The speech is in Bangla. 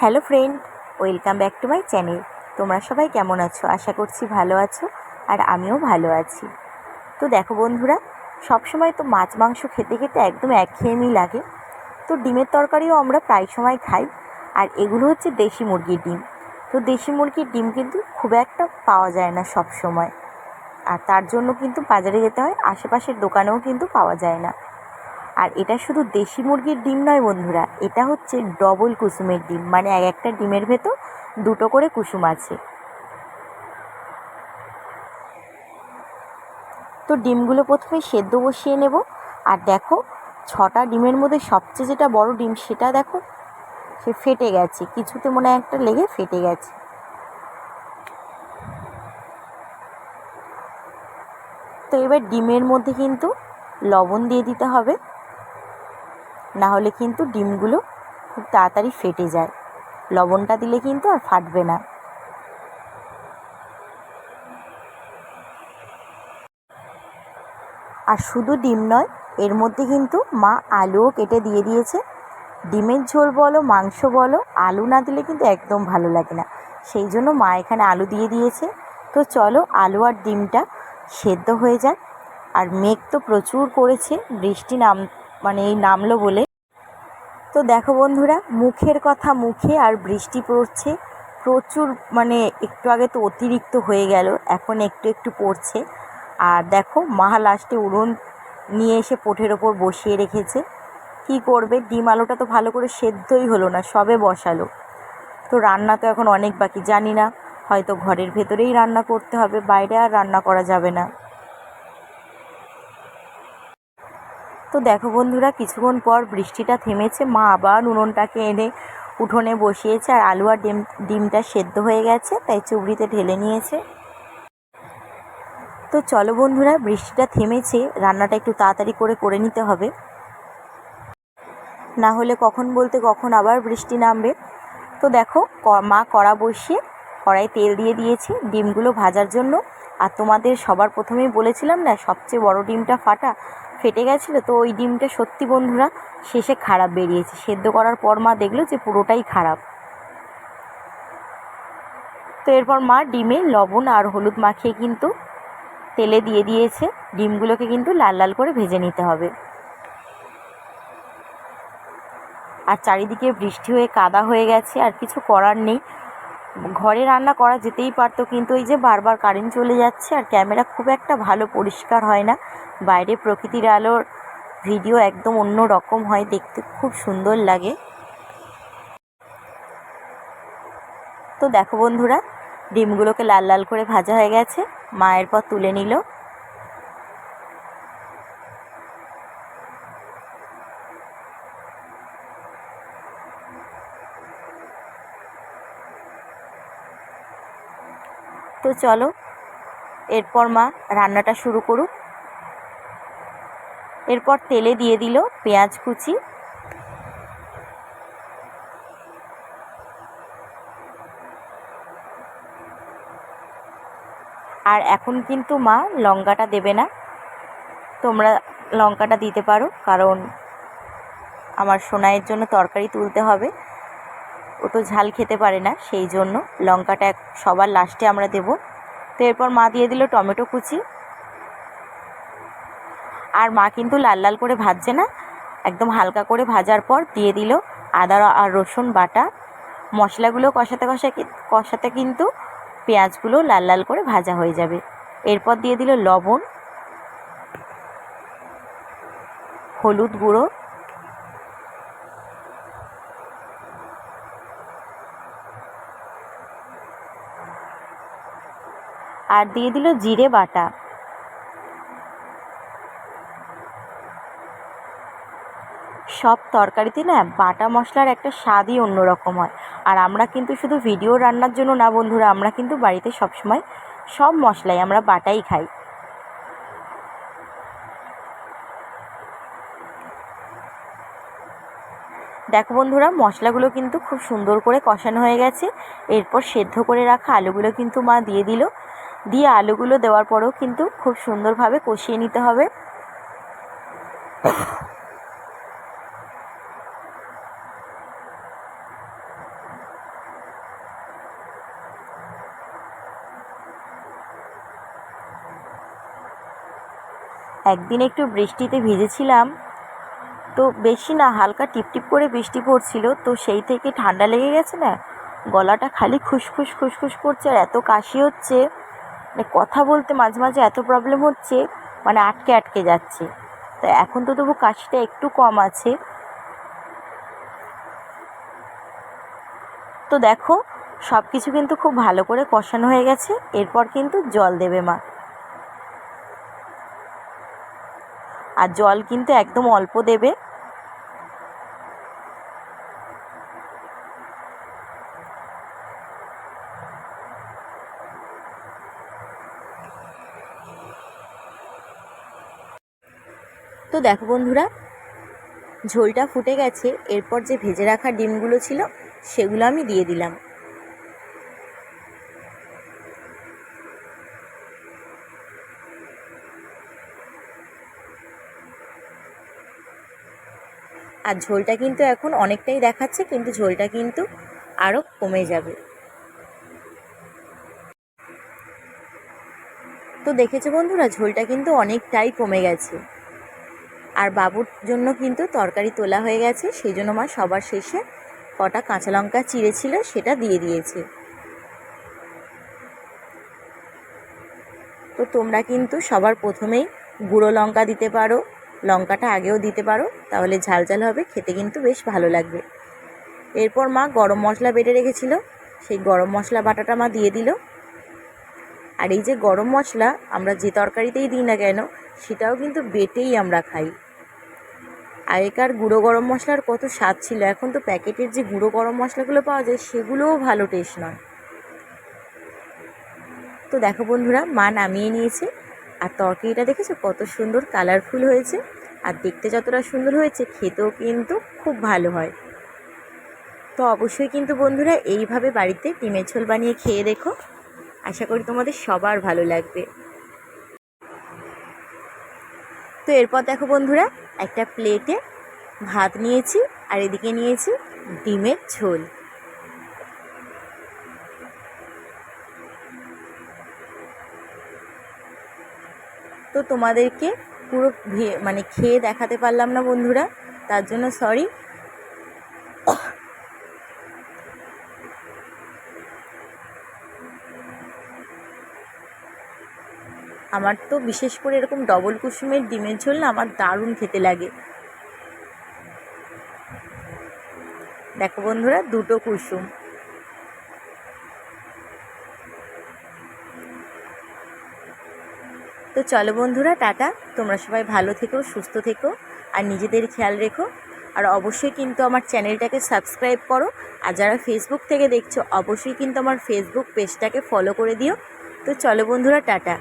Hello friend, welcome back to my channel. তোমরা সবাই কেমন আছো? আশা করছি ভালো আছো আর আমিও ভালো আছি। তো দেখো বন্ধুরা, সবসময় তো মাছ মাংস খেতে খেতে একদম একঘেয়েমি লাগে। তো ডিমের তরকারিও আমরা প্রায় সময় খাই আর এগুলো হচ্ছে দেশি মুরগির ডিম। তো দেশি মুরগির ডিম কিন্তু খুব একটা পাওয়া যায় না সব সময় আর তার জন্য কিন্তু বাজারে যেতে হয়, আশেপাশের দোকানেও কিন্তু পাওয়া যায় না। আর এটা শুধু দেশি মুরগির ডিম নয় বন্ধুরা, এটা হচ্ছে ডবল কুসুমের ডিম। মানে এক একটা ডিমের ভেতর দুটো করে কুসুম আছে। তো ডিমগুলো প্রথমে সেদ্ধ বসিয়ে নেব। আর দেখো, ছটা ডিমের মধ্যে সবচেয়ে যেটা বড় ডিম সেটা দেখো, সে ফেটে গেছে। কিছুতে মনে হয় একটা লেগে ফেটে গেছে। তো এবার ডিমের মধ্যে কিন্তু লবণ দিয়ে দিতে হবে। না হলে কিন্তু ডিমগুলো খুব তাড়াতাড়ি ফেটে যায়। লবণটা দিলে কিন্তু আর ফাটবে না। আর শুধু ডিম নয়, এর মধ্যে কিন্তু মা আলুও কেটে দিয়ে দিয়েছে। ডিমের ঝোল বলো, মাংস বলো, আলু না দিলে কিন্তু একদম ভালো লাগে না। সেই জন্য মা এখানে আলু দিয়ে দিয়েছে। তো চলো আলু আর ডিমটা সেদ্ধ হয়ে যাক। আর মেঘ তো প্রচুর করেছে, বৃষ্টি নাম মানে এই নামলো বলে তো দেখো বন্ধুরা, মুখের কথা মুখে আর বৃষ্টি পড়ছে। প্রচুর মানে একটু আগে তো অতিরিক্ত হয়ে গেল, এখন একটু একটু পড়ছে। আর দেখো, মা লাস্টে উড়ন নিয়ে এসে পোঠের ওপর বসিয়ে রেখেছে। কি করবে? ডিম আলুটা তো ভালো করে সেদ্ধই হলো না, সবে বসালো। তো রান্না তো এখন অনেক বাকি, জানি না। হয়তো ঘরের ভেতরেই রান্না করতে হবে, বাইরে আর রান্না করা যাবে না। তো দেখো বন্ধুরা, কিছুক্ষণ পর বৃষ্টিটা থেমেছে। মা আবার উনুনটাকে এনে উঠোনে বসিয়েছে আর আলু আর ডিম, ডিমটা সেদ্ধ হয়ে গেছে, তাই চুবড়িতে ঢেলে নিয়েছে। তো চলো বন্ধুরা, বৃষ্টিটা থেমেছে, রান্নাটা একটু তাড়াতাড়ি করে করে নিতে হবে। না হলে কখন বলতে কখন আবার বৃষ্টি নামবে। তো দেখো মা কড়া বসিয়ে কড়াই তেল দিয়ে দিয়েছি ডিমগুলো ভাজার জন্য। আর তোমাদের সবার প্রথমেই বলেছিলাম না, সবচেয়ে বড় ডিমটা ফাটা। ফেটে গেছিল, তো ওই ডিমটা সত্যি বন্ধুরা শেষে খারাপ বেরিয়েছে। সেদ্ধ করার পর মা দেখল যে পুরোটাই খারাপ। তো এরপর মা ডিমে লবণ আর হলুদ মাখিয়ে কিন্তু তেলে দিয়ে দিয়েছে। ডিমগুলোকে কিন্তু লাল লাল করে ভেজে নিতে হবে। আর চারিদিকে বৃষ্টি হয়ে কাদা হয়ে গেছে, আর কিছু করার নেই। ঘরে রান্না করা যেতেই পারতো, কিন্তু এই যে বারবার কারেন্ট চলে যাচ্ছে আর ক্যামেরা খুব একটা ভালো পরিষ্কার হয় না। বাইরে প্রকৃতির আলোর ভিডিও একদম অন্য রকম হয়, দেখতে খুব সুন্দর লাগে। তো দেখো বন্ধুরা, ডিমগুলোকে লাল লাল করে ভাজা হয়ে গেছে মায়ের পর তুলে নিল। তো চলো, এরপর মা রান্নাটা শুরু করুক। এরপর তেলে দিয়ে দিল পেঁয়াজ কুচি। আর এখন কিন্তু মা লঙ্কাটা দেবে না। তোমরা লঙ্কাটা দিতে পারো, কারণ আমার সোনাইয়ের জন্য তরকারি তুলতে হবে। ও তো ঝাল খেতে পারে না, সেই জন্য লঙ্কাটা সবার লাস্টে আমরা দেব। তো এরপর মা দিয়ে দিল টমেটো কুচি। আর মা কিন্তু লাল লাল করে ভাজছে না, একদম হালকা করে ভাজার পর দিয়ে দিল আদা আর রসুন বাটা। মশলাগুলো কষাতে কষা কষাতে কিন্তু পেঁয়াজগুলো লাল লাল করে ভাজা হয়ে যাবে। এরপর দিয়ে দিল লবণ, হলুদ গুঁড়ো। আর দিয়ে দিল জিরে বাটা। সব তরকারিতে না বাটা মশলার একটা স্বাদই অন্যরকম হয়। আর আমরা কিন্তু শুধু ভিডিও রান্নার জন্য না বন্ধুরা, আমরা কিন্তু বাড়িতে সবসময় সব মশলাই আমরা বাটাই খাই। দেখো বন্ধুরা, মশলাগুলো কিন্তু খুব সুন্দর করে কষানো হয়ে গেছে। এরপর সেদ্ধ করে রাখা আলুগুলো কিন্তু মা দিয়ে দিল। দিয়ে আলুগুলো দেওয়ার পরেও কিন্তু খুব সুন্দরভাবে কষিয়ে নিতে হবে। একদিন একটু বৃষ্টিতে ভিজেছিলাম, তো বেশি না, হালকা টিপটিপ করে বৃষ্টি পড়ছিল, তো সেই থেকে ঠান্ডা লেগে গেছে না? গলাটা খালি খুসখুস খুসখুস করছে আর এত কাশি হচ্ছে। মানে কথা বলতে মাঝে মাঝে এত প্রবলেম হচ্ছে মানে আটকে আটকে যাচ্ছে। তো এখন তো তবু কাশিটা একটু কম আছে। তো দেখো সব কিছু কিন্তু খুব ভালো করে কষানো হয়ে গেছে, এরপর কিন্তু জল দেবে মা। আর জল কিন্তু একদম অল্প দেবে। তো দেখো বন্ধুরা, ঝোলটা ফুটে গেছে, এরপর যে ভেজে রাখা ডিমগুলো ছিল, সেগুলো আমি দিয়ে দিলাম। আর ঝোলটা কিন্তু এখন অনেকটাই দেখাচ্ছে, কিন্তু ঝোলটা কিন্তু আরও কমে যাবে। তো দেখেছ বন্ধুরা, ঝোলটা কিন্তু অনেকটাই কমে গেছে। আর বাবুর জন্য কিন্তু তরকারি তোলা হয়ে গেছে, সেই জন্য মা সবার শেষে কটা কাঁচা লঙ্কা চিড়েছিল সেটা দিয়ে দিয়েছে। তো তোমরা কিন্তু সবার প্রথমেই গুঁড়ো লঙ্কা দিতে পারো, লঙ্কাটা আগেও দিতে পারো, তাহলে ঝাল ঝাল হবে, খেতে কিন্তু বেশ ভালো লাগবে। এরপর মা গরম মশলা বেটে রেখেছিল, সেই গরম মশলা বাটাটা মা দিয়ে দিল। আর এই যে গরম মশলা, আমরা যে তরকারিতেই দিই না কেন, সেটাও কিন্তু বেটেই আমরা খাই। আগেকার গুঁড়ো গরম মশলার কত স্বাদ ছিল, এখন তো প্যাকেটের যে গুঁড়ো গরম মশলাগুলো পাওয়া যায় সেগুলোও ভালো টেস্ট নয়। তো দেখো বন্ধুরা, মা নামিয়ে নিয়েছে, আর তরকারিটা দেখেছ কত সুন্দর কালারফুল হয়েছে, আর দেখতে যতটা সুন্দর হয়েছে খেতেও কিন্তু খুব ভালো হয়। তো অবশ্যই কিন্তু বন্ধুরা এইভাবে বাড়িতে ডিমের ঝোল বানিয়ে খেয়ে দেখো। আশা করি তোমাদের সবার ভালো লাগবে। তো এরপর দেখো বন্ধুরা, একটা প্লেটে ভাত নিয়েছি আর এদিকে নিয়েছি ডিমের ঝোল। তো তোমাদেরকে পুরো মানে খেয়ে দেখাতে পারলাম না বন্ধুরা, তার জন্য সরি আমার তো বিশেষ করে এরকম ডবল কুসুমের ডিমের ঝোল না আমার দারুণ খেতে লাগে। দেখো বন্ধুরা, দুটো কুসুম। তো চলো বন্ধুরা, টাটা। তোমরা সবাই ভালো থেকো, সুস্থ থেকো, আর নিজেদের খেয়াল রেখো। আর অবশ্যই কিন্তু আমার চ্যানেলটাকে সাবস্ক্রাইব করো। আর যারা ফেসবুক থেকে দেখছ, অবশ্যই কিন্তু আমার ফেসবুক পেজটাকে ফলো করে দিও। তো চলো বন্ধুরা, টাটা।